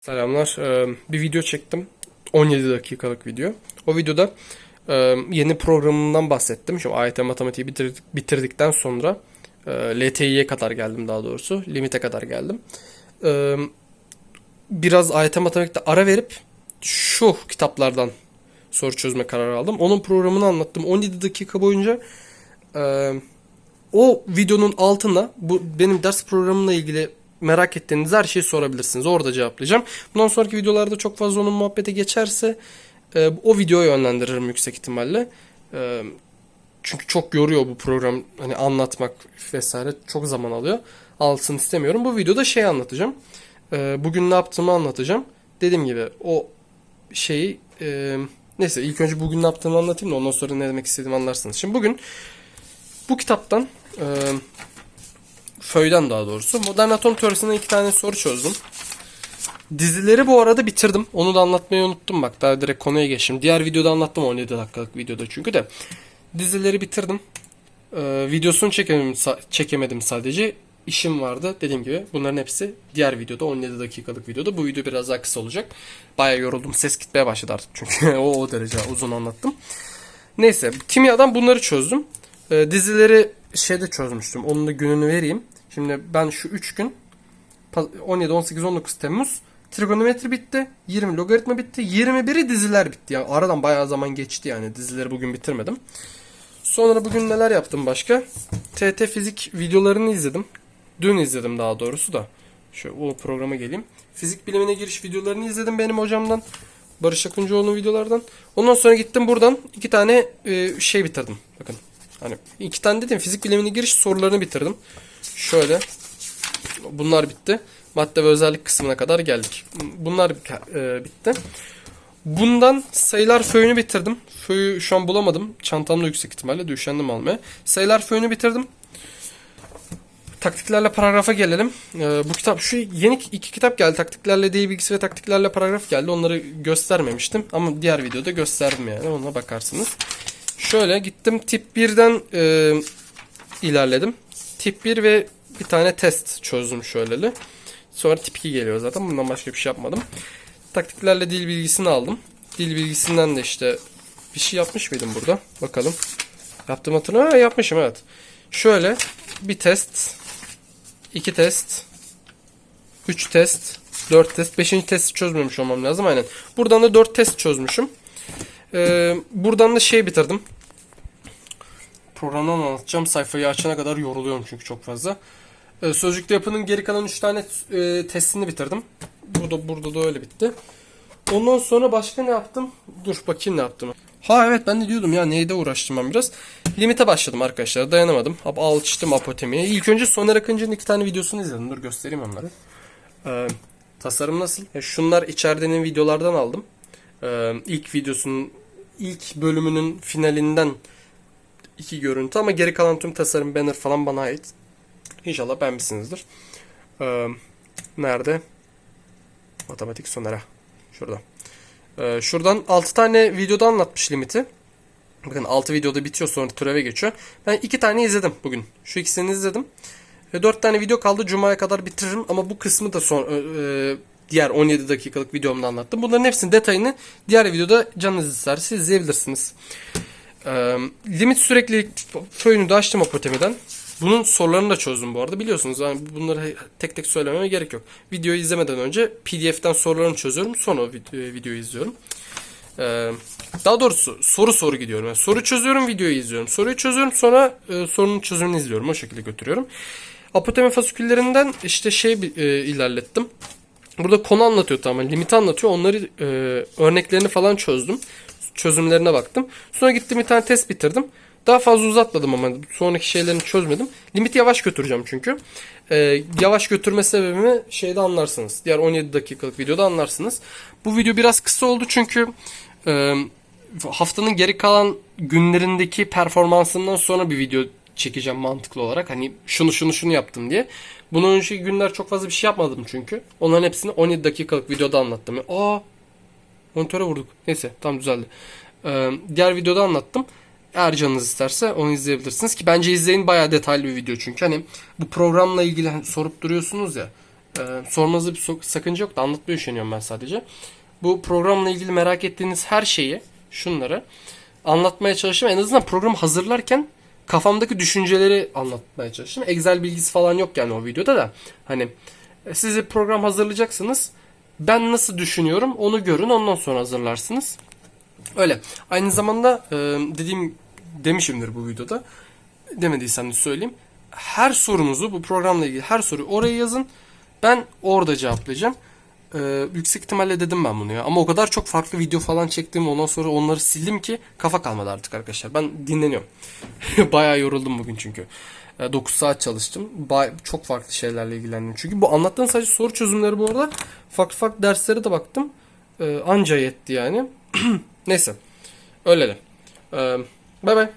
Selamlar. Ee, Bir video çektim. 17 dakikalık video. O videoda e, yeni programından bahsettim. Şu AYT matematiği bitirdik, bitirdikten sonra e, LTI'ye kadar geldim daha doğrusu. Limite kadar geldim. Ee, Biraz AYT matematikte ara verip şu kitaplardan soru çözme kararı aldım. Onun programını anlattım. 17 dakika boyunca e, o videonun altına bu benim ders programımla ilgili merak ettiğiniz her şeyi sorabilirsiniz. Orada cevaplayacağım. Bundan sonraki videolarda çok fazla onun muhabbete geçerse e, o videoya yönlendiririm yüksek ihtimalle. E, çünkü çok yoruyor bu program hani anlatmak vesaire çok zaman alıyor. Alsın istemiyorum. Bu videoda şey anlatacağım. E, bugün ne yaptığımı anlatacağım. Dediğim gibi o şeyi e, neyse ilk önce bugün ne yaptığımı anlatayım da ondan sonra ne demek istediğimi anlarsınız. Şimdi bugün bu kitaptan e, Föy'den daha doğrusu modern atom teorisinden iki tane soru çözdüm. Dizileri bu arada bitirdim. Onu da anlatmayı unuttum bak. Daha direkt konuya geçtim. Diğer videoda anlattım 17 dakikalık videoda çünkü de. Dizileri bitirdim. Ee, videosunu çekemedim, çekemedim sadece. İşim vardı. Dediğim gibi bunların hepsi diğer videoda 17 dakikalık videoda. Bu video biraz daha kısa olacak. Bayağı yoruldum. Ses gitmeye başladı artık çünkü o, o derece uzun anlattım. Neyse kimyadan bunları çözdüm. Ee, dizileri şeyde çözmüştüm. Onun da gününü vereyim. Şimdi ben şu 3 gün 17, 18, 19 Temmuz trigonometri bitti. 20 logaritma bitti. 21'i diziler bitti. Yani aradan bayağı zaman geçti yani. Dizileri bugün bitirmedim. Sonra bugün neler yaptım başka? TT fizik videolarını izledim. Dün izledim daha doğrusu da. Şu o programa geleyim. Fizik bilimine giriş videolarını izledim benim hocamdan. Barış Akıncıoğlu'nun videolardan. Ondan sonra gittim buradan iki tane e, şey bitirdim. Bakın. Hani iki tane dedim fizik bilimine giriş sorularını bitirdim. Şöyle. Bunlar bitti. Madde ve özellik kısmına kadar geldik. Bunlar e, bitti. Bundan sayılar föyünü bitirdim. Föyü şu an bulamadım. Çantamda yüksek ihtimalle düşendim almaya. Sayılar föyünü bitirdim. Taktiklerle paragrafa gelelim. Ee, bu kitap şu yeni iki kitap geldi. Taktiklerle değil bilgisi ve taktiklerle paragraf geldi. Onları göstermemiştim ama diğer videoda gösterdim yani. Ona bakarsınız. Şöyle gittim tip 1'den e, ilerledim. Tip 1 ve bir tane test çözdüm şöyleli. Sonra tip 2 geliyor zaten. Bundan başka bir şey yapmadım. Taktiklerle dil bilgisini aldım. Dil bilgisinden de işte bir şey yapmış mıydım burada? Bakalım. Yaptım hatırlıyorum. Ha, yapmışım evet. Şöyle bir test, iki test, üç test, dört test, beşinci testi çözmemiş olmam lazım aynen. Buradan da dört test çözmüşüm. Ee, buradan da şey bitirdim. Programdan anlatacağım. Sayfayı açana kadar yoruluyorum çünkü çok fazla. Ee, sözcükte yapının geri kalan 3 tane e, testini bitirdim. Burada burada da öyle bitti. Ondan sonra başka ne yaptım? Dur bakayım ne yaptım. Ha evet ben de diyordum ya neyde uğraştım ben biraz. Limite başladım arkadaşlar dayanamadım. Hap alıştım apotemiye. İlk önce Soner Akıncı'nın iki tane videosunu izledim. Dur göstereyim onları. Ee, tasarım nasıl? Ya şunlar içeriden videolardan aldım. Ee, ilk videosunun ilk bölümünün finalinden iki görüntü ama geri kalan tüm tasarım banner falan bana ait. İnşallah beğenmişsinizdir. Ee, nerede? Matematik Soner'a. Şurada. Ee, şuradan 6 tane videoda anlatmış limiti. Bakın 6 videoda bitiyor sonra türeve geçiyor. Ben 2 tane izledim bugün. Şu ikisini izledim. Ve 4 tane video kaldı. Cuma'ya kadar bitiririm ama bu kısmı da son e, diğer 17 dakikalık videomda anlattım. Bunların hepsinin detayını diğer videoda canınız isterse izleyebilirsiniz. Ee, limit sürekli föyünü de açtım Apotemiden. Bunun sorularını da çözdüm bu arada. Biliyorsunuz yani bunları tek tek söylememe gerek yok. Videoyu izlemeden önce PDF'den sorularını çözüyorum. Sonra e, videoyu izliyorum. Ee, daha doğrusu soru soru gidiyorum. Yani soru çözüyorum, videoyu izliyorum. Soruyu çözüyorum, sonra e, sorunun çözümünü izliyorum. O şekilde götürüyorum. Apotemi fasiküllerinden işte şey e, ilerlettim. Burada konu anlatıyor tamamen. Limiti anlatıyor. Onları e, örneklerini falan çözdüm. Çözümlerine baktım. Sonra gittim bir tane test bitirdim. Daha fazla uzatmadım ama sonraki şeylerini çözmedim. Limiti yavaş götüreceğim çünkü. Ee, yavaş götürme sebebimi şeyde anlarsınız. Diğer 17 dakikalık videoda anlarsınız. Bu video biraz kısa oldu çünkü e, haftanın geri kalan günlerindeki performansımdan sonra bir video çekeceğim mantıklı olarak. Hani şunu şunu şunu yaptım diye. Bunun önceki günler çok fazla bir şey yapmadım çünkü. Onların hepsini 17 dakikalık videoda anlattım. Aa monitöre vurduk. Neyse tam düzeldi. Ee, diğer videoda anlattım. Eğer canınız isterse onu izleyebilirsiniz ki bence izleyin bayağı detaylı bir video çünkü hani bu programla ilgili hani sorup duruyorsunuz ya Ee, sormanızda bir sakınca yok da anlatmaya üşeniyorum ben sadece. Bu programla ilgili merak ettiğiniz her şeyi, şunları anlatmaya çalıştım. En azından programı hazırlarken kafamdaki düşünceleri anlatmaya çalıştım. Excel bilgisi falan yok yani o videoda da. Hani e, siz bir program hazırlayacaksınız. Ben nasıl düşünüyorum onu görün ondan sonra hazırlarsınız. Öyle. Aynı zamanda e, dediğim demişimdir bu videoda. Demediysem de söyleyeyim. Her sorunuzu bu programla ilgili her soruyu oraya yazın. Ben orada cevaplayacağım. Ee, yüksek ihtimalle dedim ben bunu ya. Ama o kadar çok farklı video falan çektim. Ondan sonra onları sildim ki kafa kalmadı artık arkadaşlar. Ben dinleniyorum. Bayağı yoruldum bugün çünkü. 9 saat çalıştım. Bay- çok farklı şeylerle ilgilendim. Çünkü bu anlattığım sadece soru çözümleri bu arada. Farklı farklı derslere de baktım. Ee, anca yetti yani. Neyse. Öyle de. Ee, Bay bay.